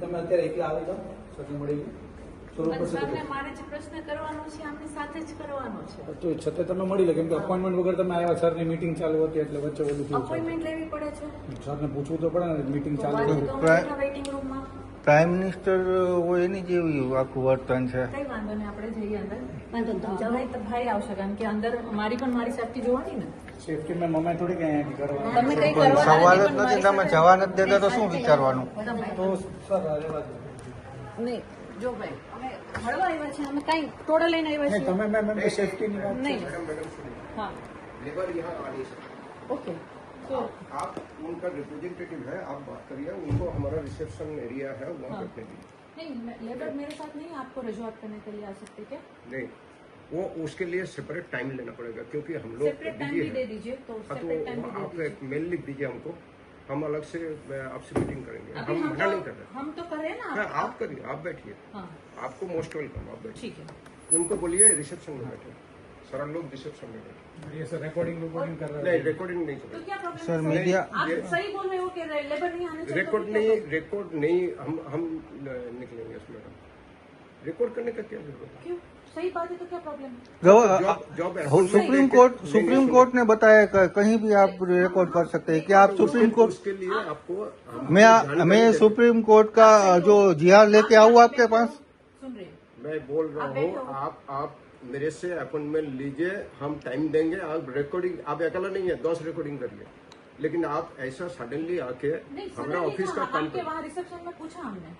તમે અત્યારે એકલા આવી સાથે મળીને? છે. આમની સાથે જ કરવાનો છે. તો છતાં તમે મળી લે કેમ કે અપોઇન્ટમેન્ટ વગર તમે આવ્યા સરની મીટિંગ ચાલુ હતી એટલે વચ્ચે બધું થયું છે. અપોઇન્ટમેન્ટ લેવી પડે છે. સરને પૂછવું તો પડે ને મીટિંગ ચાલુ વેઇટિંગ રૂમમાં પ્રાઇમ મિનિસ્ટર હોય એની જેવી આખું વર્તન છે. કઈ વાંધો નહીં આપણે જઈએ અંદર. વાંધો ભાઈ આવશે કારણ કે અંદર મારી પણ મારી સેફટી જોવાની ને. સેફટી મેં મમ્મી થોડી કઈ અહીંયા કરવા તમે કઈ પણ કરવાના સવાલ જ નથી, પણ નથી મારી તમે સાથે- જવા નથી દેતા તો શું વિચારવાનું તમે- તો સર રહેવા દો નહીં જો ભાઈ અમે મળવા આવ્યા છે અમે કઈ તોડે લઈને આવ્યા નહીં છીએ તમે મેમ એમ સેફટીની વાત છે. નહીં હા लेबर यहाँ आ नहीं सकते ઓકે તો आप उनका रिप्रेजेंटेटिव है आप बात करिए उनको हमारा रिसेप्शन एरिया है वहाँ हाँ। बैठने दीजिए नहीं मैं- लेबर मेरे साथ नहीं आपको रजुआत करने के लिए आ सकते क्या नहीं वो उसके लिए सेपरेट टाइम लेना पड़ेगा क्योंकि हम लोग सेपरेट टाइम busy भी हैं। दे दीजिए तो हाँ तो सेपरेट टाइम भी वो दे आप एक मेल लिख दीजिए हमको। हम अलग से आपसे मीटिंग करेंगे। हम हम मना नहीं तो कर रहे। हम तो कर रहे हैं ना हाँ, आप करिए आप बैठिए। हाँ। आपको मोस्ट वेलकम आप बैठिए। ठीक है। उनको बोलिए रिसेप्शन में बैठे। सारा लोग रिसेप्शन में बैठे। ये सर रिकॉर्डिंग रिकॉर्डिंग कर रहे नहीं हैं रिकॉर्डिंग नहीं तो करेंगे क्या सर, मीडिया- आप सही बोल रहे हो कि लेबर नहीं आने चाहिए रिकॉर्ड तो नहीं रिकॉर्ड नहीं हम हम निकलेंगे इसमें। रिकॉर्ड करने का क्या ज़रूरत क्यों? सही बात है तो क्या प्रॉब्लम है? Job supreme court supreme court ने बताया कि कहीं भी आप रिकॉर्ड कर सकते हैं। क्या आप सुप्रीम कोर्ट उसके लिए आपको मैं मैं सुप्रीम कोर्ट का जो जिहार लेके आऊँ आपके पास? सुन रहे मैं बोल रहा हूँ आप आप मेरे से अपॉइंटमेंट लीजिए हम टाइम देंगे। आप रिकॉर्डिंग आप अकेला नहीं है दस रिकॉर्डिंग करिए। लेकिन आप ऐसा सडनली आके हमारा ऑफ़िस का कहाँ? काम वहाँ रिसेप्शन में पूछा हमने।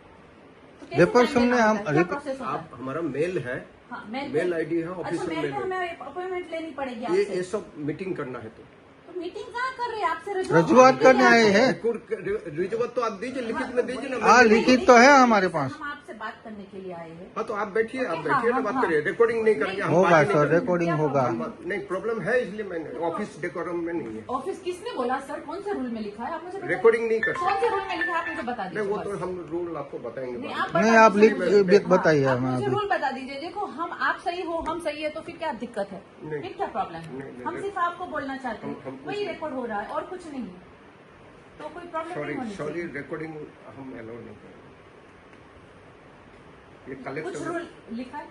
तो में देना हम- है? होता आप हमारा मेल है। हाँ, मेल मेल डी आईडी है अच्छा ऑफिशियल मेल मेल है। हमें अपॉइंटमेंट लेनी पड़ेगी ये ये सब मीटिंग करना है तो। तो मीटिंग कहाँ कर रहे हैं? आपसे रजुआत करने आए हैं। रिजुआत रिजवत तो आप दीजिए लिखित में दीजिए ना। हाँ, लिखित तो है हमारे पास। बात करने के लिए आए हैं। हाँ तो आप बैठिए आप ओके, बैठिए हाँ, ना बात हाँ, करिए। रिकॉर्डिंग नहीं करेंगे होगा सर रिकॉर्डिंग होगा। नहीं प्रॉब्लम है इसलिए मैंने ऑफ़िस डेकोरम में नहीं है। ऑफ़िस किसने बोला सर कौन से रूल में लिखा है? आप मुझे रिकॉर्डिंग नहीं कर कौन से रूल में लिखा है? आप मुझे बता नहीं वो तो हम रूल आपको बताएँगे नहीं आप लिख बताइए हाँ, मुझे रूल बता दीजिए। देखो हम आप सही हो हम सही है तो फिर क्या दिक्कत है? फिर क्या प्रॉब्लम है। हम सिर्फ़ आपको बोलना चाहते हैं। कुछ वही रिकॉर्ड हो रहा है और कुछ नहीं। तो कोई प्रॉब्लम सॉरी नहीं होनी सॉरी रिकॉर्डिंग हम अलाउ नहीं करेंगे। ये कलेक्टर कुछ रूल लिखा है?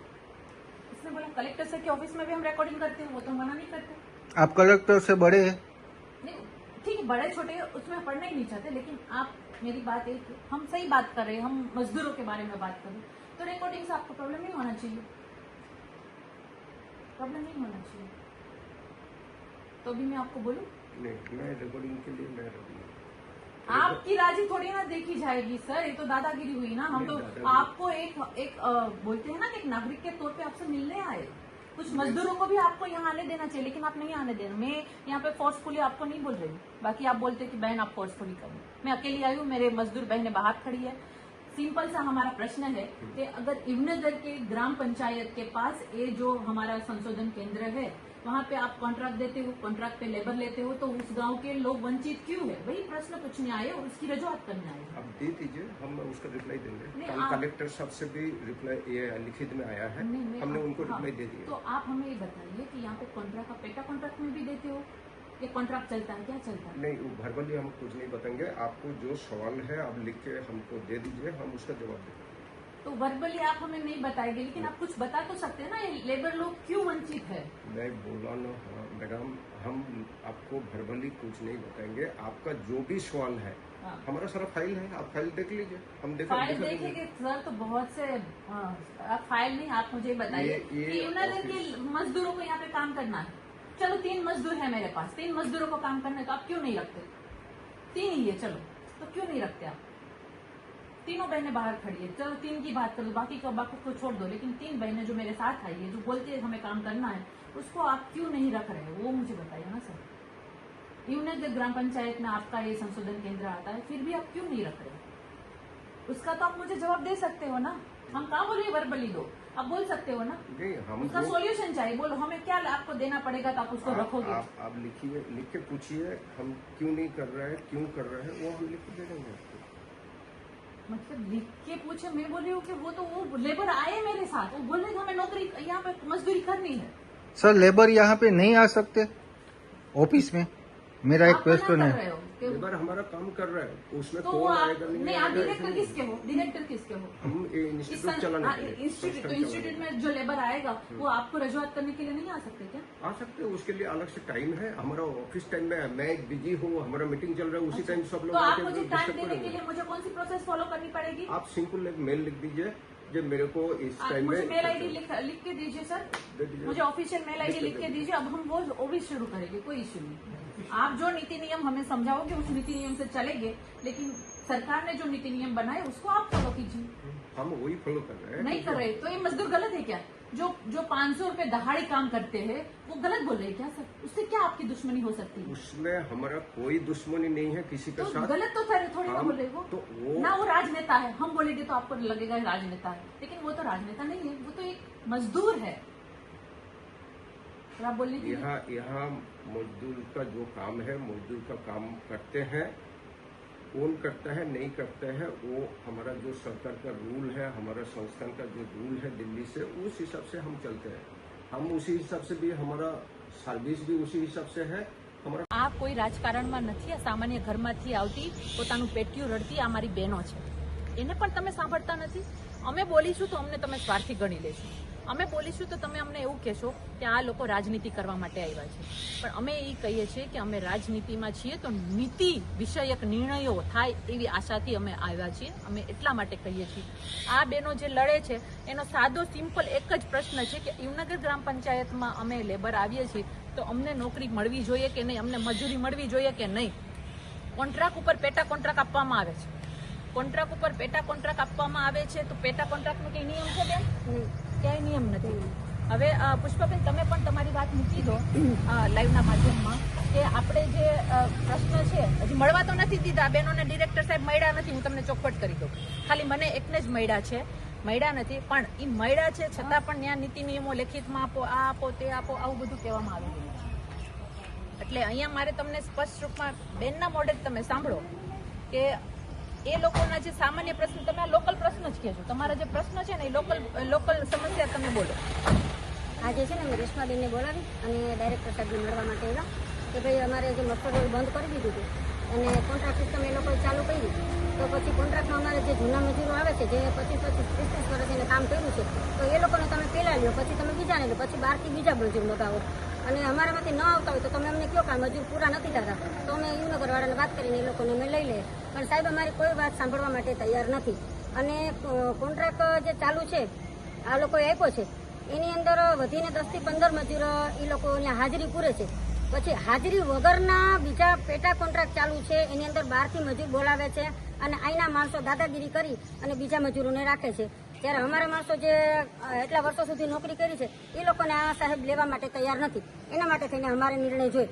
इसने बोला कलेक्टर से कि ऑफ़िस में भी हम रिकॉर्डिंग करते हैं वो तो मना नहीं करते। आप कलेक्टर से बड़े हैं। ठीक है बड़े छोटे उसमें पढ़ना ही नहीं चाहते लेकिन आप मेरी बात एक हम सही बात कर रहे हैं हम मजदूरों के बारे में बात कर रहे हैं। तो रिकॉर्डिंग से आपको प्रॉब्लम नहीं होना चाहिए। प्रॉब्लम नहीं होना चाहिए। तो अभी मैं आपको बोलूँ? नहीं मैं रिकॉर्डिंग के लिए मैं आपकी राज़ी थोड़ी ना देखी जाएगी सर। ये तो दादागिरी हुई ना। हम तो आपको एक एक बोलते हैं ना एक नागरिक के तौर पे आपसे मिलने आए। कुछ मजदूरों को भी आपको यहाँ आने देना चाहिए लेकिन आप नहीं आने देना। मैं यहाँ पे फोर्सफुली आपको नहीं बोल रही। बाकी आप बोलते हैं कि बहन आप फोर्सफुली करो। मैं अकेली आई हूँ मेरे मजदूर बहनें बाहर खड़ी है। सिंपल सा हमारा प्रश्न है कि अगर इवनगर के ग्राम पंचायत के पास ये जो हमारा संशोधन केंद्र है वहाँ पे आप कॉन्ट्रैक्ट देते हो कॉन्ट्रैक्ट पे लेबर लेते हो तो उस गाँव के लोग वंचित क्यों है? वही प्रश्न पूछने आए और उसकी रजूआत करने आए आप दे दीजिए हम उसका रिप्लाई देंगे। कलेक्टर साहब से भी रिप्लाई लिखित में आया है। हमने आप- उनको हाँ, रिप्लाई दे दिया। तो आप हमें ये बताइए कि यहाँ पे कॉन्ट्रैक्ट का पेटा कॉन्ट्रैक्ट में भी देते हो? ये कॉन्ट्रैक्ट चलता है क्या चलता है? नहीं भरबली हम कुछ नहीं बताएँगे। आपको जो सवाल है आप लिख के हमको दे दीजिए हम उसका जवाब देंगे। तो वर्बली आप हमें नहीं बताएँगे लेकिन आप कुछ बता तो सकते हैं ना ये लेबर लोग क्यों वंचित है? मैं बोला ना हाँ मैडम हम आपको भरबली कुछ नहीं बताएँगे। आपका जो भी सवाल है हाँ। हमारा सारा फ़ाइल है आप फ़ाइल देख लीजिए। हम देख फ़ाइल। देखेंगे सर तो बहुत से हाँ, आप फ़ाइल नहीं आप मुझे बताइए कि ऑफिस- मजदूरों को यहाँ पे काम करना है। चलो, तीन मजदूर है मेरे पास। तीन मजदूरों को काम करने तो आप क्यों नहीं रखते? तीन ही है, चलो। तो क्यों नहीं रखते आप? तीनों बहनें बाहर खड़ी है। चलो, तीन की बात करो बाकी का बाकी को छोड़ दो। लेकिन तीन बहनें जो मेरे साथ आई है, जो बोलती है हमें काम करना है, उसको आप क्यों नहीं रख रहे वो मुझे बताइए ना, सर। यूनिट ग्राम पंचायत में आपका ये संशोधन केंद्र आता है, फिर भी आप क्यों नहीं रख रहे उसका तो आप मुझे जवाब दे सकते हो ना। हम कहा बोल रहे वर्बली दो। आप बोल सकते हो ना? नहीं हम उसका सॉल्यूशन चाहिए। बोलो हमें क्या आपको देना पड़ेगा तो आप उसको आप- रखोगे? आप आप लिखिए लिख के पूछिए हम क्यों नहीं कर रहे हैं क्यों कर रहे हैं वो हम लिख के दे देंगे आपको। मतलब लिख के पूछे मैं बोल रही हूँ कि वो तो वो लेबर आए मेरे साथ। वो बोल रहे थे हमें नौकरी यहाँ पे मजदूरी करनी है। सर लेबर यहाँ पे नहीं आ सकते ऑफ़िस में। मेरा एक क्वेश्चन है। लेबर हमारा काम कर रहा है उसमें तो कौन आप आएगा नहीं नहीं आप डायरेक्टर किसके हो? डायरेक्टर किसके हो? हम इंस्टीट्यूट चलाने इंस्टीट्यूट तो इंस्टीट्यूट में जो लेबर आएगा वो आपको रजूआत करने के लिए नहीं आ सकते क्या? आ सकते हैं उसके लिए अलग से टाइम है। हमारा ऑफ़िस टाइम में मैं बिज़ी हूँ हमारा मीटिंग चल रहा है उसी टाइम सब लोग तो आप मुझे टाइम देने के लिए मुझे कौन सी प्रोसेस फॉलो करनी पड़ेगी? आप सिंपल एक मेल लिख दीजिए जो मेरे को इस टाइम मुझे में मेल आईडी लिख लिख के दीजिए सर मुझे ऑफिशियल मेल आईडी लिख के दीजिए। अब हम वो वो भी शुरू करेंगे कोई इश्यू नहीं। आप जो नीति नियम हमें समझाओगे उस नीति नियम से चलेंगे लेकिन सरकार ने जो नीति नियम बनाए उसको आप फॉलो कीजिए। हम वही फॉलो कर रहे हैं। नहीं कर रहे तो ये मजदूर गलत है क्या? जो जो 500 रुपए दहाड़ी काम करते हैं वो गलत बोल रहे हैं क्या सर? उससे क्या आपकी दुश्मनी हो सकती है? उसमें हमारा कोई दुश्मनी नहीं है किसी का तो साथ। गलत तो थोड़ी थोड़ी ना बोल रहे वो तो वो- ना वो राजनेता है। हम बोलेंगे तो आपको लगेगा राजनेता है। लेकिन वो तो राजनेता नहीं है। वो तो एक मजदूर है। और आप बोलने की यहाँ यहाँ मजदूर का जो काम है मजदूर का काम करते हैं कौन करता है नहीं करता है वो हमारा जो सरकार का रूल है हमारा संस्थान का जो रूल है दिल्ली से उस हिसाब से हम चलते हैं हम उसी हिसाब से भी हमारा सर्विस भी उसी हिसाब से है हमारा આ કોઈ રાજકારણમાં નથી આ સામાન્ય ઘરમાંથી આવતી પોતાનું પેટિયું રડતી આ મારી બહેનો છે એને પણ તમે સાંભળતા નથી અમે બોલીશું તો અમને તમે સ્વાર્થી ગણી લેશો અમે બોલીશું તો તમે અમને એવું કહેશો કે આ લોકો રાજનીતિ કરવા માટે આવ્યા છે. પણ અમે એ કહીએ છીએ કે અમે રાજનીતિમાં છીએ તો નીતિ વિષયક નિર્ણયો થાય એવી આશાથી અમે આવ્યા છીએ. અમે એટલા માટે કહીએ છીએ. આ બેનો જે લડે છે, એનો સાદો સિમ્પલ એક જ પ્રશ્ન છે કે યુવનગર ગ્રામ પંચાયતમાં અમે લેબર આવીએ છીએ તો અમને નોકરી મળવી જોઈએ કે નહીં? અમને મજૂરી મળવી જોઈએ કે નહીં? કોન્ટ્રાક્ટ ઉપર પેટા કોન્ટ્રાક્ટ આપવામાં આવે છે. કોન્ટ્રાક્ટ ઉપર પેટા કોન્ટ્રાક્ટ આપવામાં આવે છે તો પેટા કોન્ટ્રાક્ટનો કઈ નિયમ છે બેન? ક્યાંય નિયમ નથી. હવે પુષ્પાબેન, તમે પણ તમારી વાત મૂકી દો લાઈવના માધ્યમમાં, કે આપણે જે પ્રશ્ન છે, હજી મળવા તો નથી દીધા. બેનોને ડિરેક્ટર સાહેબ મળ્યા નથી, હું તમને ચોખવટ કરી દઉં. ખાલી મને એકને જ મળ્યા છે. મળ્યા નથી, પણ એ મળ્યા છે છતાં પણ ત્યાં નીતિ નિયમો લેખિતમાં આપો, આ આપો, તે આપો, આવું બધું કહેવામાં આવી રહ્યું છે. એટલે અહીંયા મારે તમને સ્પષ્ટ રૂપમાં, બેનના મોડેલ તમે સાંભળો કે એ લોકોના જે સામાન્ય પ્રશ્ન, તમે આ લોકલ પ્રશ્ન જ કહેજો. તમારા જે પ્રશ્ન છે ને એ લોકલ લોકલ સમસ્યા તમે બોલો. આજે છે ને મેં રેશમાબેનને બોલાવી અને ડાયરેક્ટર સાહેબને મળવા માટે આવ્યા કે ભાઈ અમારે જે મફત બંધ કરી દીધું હતું અને કોન્ટ્રાક્ટ સિસ્ટમ એ લોકોએ ચાલુ કરી તો પછી કોન્ટ્રાક્ટમાં અમારે જે જૂના મજૂરો આવે છે, જે પચીસ પચીસ ત્રીસ ત્રીસ વર્ષ એને કામ કર્યું છે, તો એ લોકોને તમે પહેલા લ્યો, પછી તમે બીજાને લો પછી બહારથી બીજા મજૂર મગાવો અને અમારામાંથી ન આવતા હોય તો તમે અમને કહો કે આ મજૂર પૂરા નથી થતા. તો અમે યુવનગરવાળાને વાત કરીને એ લોકોને અમે લઈ લઈએ. પણ સાહેબ, અમારી કોઈ વાત સાંભળવા માટે તૈયાર નથી. અને કોન્ટ્રાક્ટ જે ચાલુ છે, આ લોકોએ આપ્યો છે, એની અંદર વધીને દસથી પંદર મજૂર એ લોકો અહીંયા હાજરી પૂરે છે. પછી હાજરી વગરના બીજા પેટા કોન્ટ્રાક્ટ ચાલુ છે, એની અંદર બહારથી મજૂર બોલાવે છે અને અહીંના માણસો દાદાગીરી કરી અને બીજા મજૂરોને રાખે છે. ત્યારે અમારા માણસો જે એટલા વર્ષો સુધી નોકરી કરી છે, એ લોકોને આ સાહેબ લેવા માટે તૈયાર નથી. એના માટે થઈને અમારે નિર્ણય જોઈએ.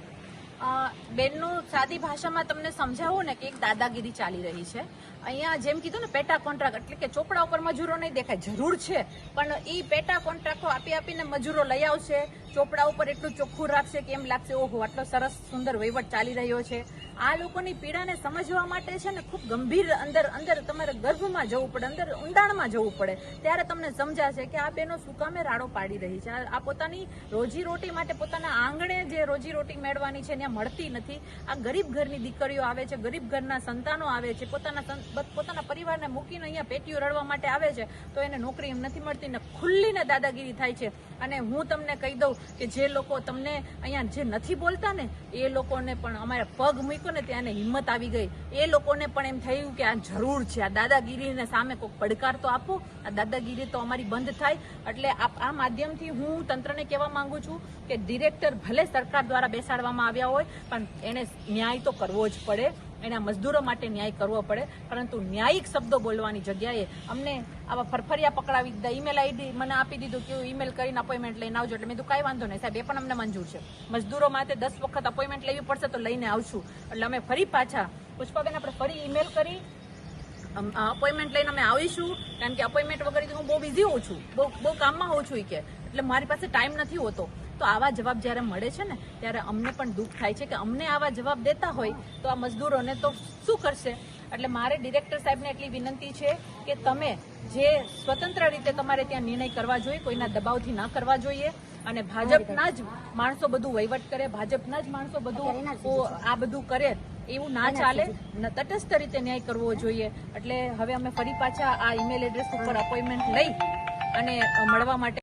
બેનનું સાદી ભાષામાં તમને સમજાવું ને કે એક દાદાગીરી ચાલી રહી છે. અહીંયા જેમ કીધું ને, પેટા કોન્ટ્રાક્ટ, એટલે કે ચોપડા ઉપર મજૂરો નહીં દેખાય, જરૂર છે. પણ એ પેટા કોન્ટ્રાક્ટો આપી આપીને મજૂરો લઈ આવશે, ચોપડા ઉપર એટલું ચોખ્ખું રાખશે કે એમ લાગશે, ઓહો, આટલો સરસ, સુંદર વહીવટ ચાલી રહ્યો છે. આ લોકોની પીડાને સમજવા માટે છે ને ખૂબ ગંભીર અંદર અંદર તમારે ગર્ભમાં જવું પડે, અંદર ઊંડાણમાં જવું પડે. ત્યારે તમને સમજાશે કે આ બેનો શું કામે રાડો પાડી રહી છે. આ પોતાની રોજી રોટી માટે પોતાના આંગણે જે રોજી રોટી મેળવાની છે ત્યાં મળતી નથી. આ ગરીબ ઘરની દીકરીઓ આવે છે, ગરીબ ઘરના સંતાનો આવે છે, પોતાના પોતાના પરિવારને મૂકીને અહીંયા પેટીઓ રડવા માટે આવે છે, તો એને નોકરી એમ નથી મળતી ને ખુલ્લીને દાદાગીરી થાય છે. અને હું તમને કહી દઉં કે જે લોકો તમને અહીંયા જે નથી બોલતા ને, એ લોકોને પણ અમારે પગ મૂક્યો ને ત્યાં હિંમત આવી ગઈ. એ લોકોને પણ એમ થયું કે આ જરૂર છે, આ દાદાગીરીને સામે કોઈક પડકાર તો આપો. આ દાદાગીરી તો અમારી બંધ થાય. એટલે આ માધ્યમથી હું તંત્રને કહેવા માંગુ છું કે ડિરેક્ટર ભલે સરકાર દ્વારા બેસાડવામાં આવ્યા હોય, પણ એને ન્યાય તો કરવો જ પડે. એના મજદૂરો માટે ન્યાય કરવો પડે, પરંતુ ન્યાયિક શબ્દો બોલવાની જગ્યાએ અમને આવા ફરફરિયા પકડાવી દીધા. ઈમેલ આઈડી મને આપી દીધું કે ઈમેલ કરીને અપોઇન્ટમેન્ટ લઈને આવજો. એટલે મેં તો કાંઈ વાંધો નહીં સાહેબ, એ પણ અમને મંજૂર છે. મજદૂરો માટે દસ વખત અપોઇન્ટમેન્ટ લેવી પડશે તો લઈને આવશું. એટલે અમે ફરી પાછા પુષ્પાબેન આપણે ફરી ઈમેલ કરી. અપોઇન્ટમેન્ટ લઈને અમે આવીશું. કારણ કે અપોઇન્ટમેન્ટ વગર હું બહુ બિઝી હોઉં છું. બહુ બહુ કામમાં હોઉં છું કે. એટલે મારી પાસે ટાઈમ નથી હોતો. તો આવા જવાબ જ્યારે મળે છે ને ત્યારે અમને પણ દુઃખ થાય છે કે અમને આવા જવાબ દેતા હોય તો આ મજદૂરોને તો શું કરશે? એટલે મારે ડિરેક્ટર સાહેબને એટલી વિનંતી છે કે તમે જે સ્વતંત્ર રીતે તમારે ત્યાં નિર્ણય કરવા જોઈએ કોઈના દબાવથી ના કરવા જોઈએ અને ભાજપના જ માણસો બધું વહીવટ કરે ભાજપના જ માણસો બધું આ બધું કરે એવું ના ચાલે. તટસ્થ રીતે ન્યાય કરવો જોઈએ. એટલે હવે અમે ફરી પાછા આ ઈમેલ એડ્રેસ ઉપર અપોઇન્ટમેન્ટ લઈ અને મળવા માટે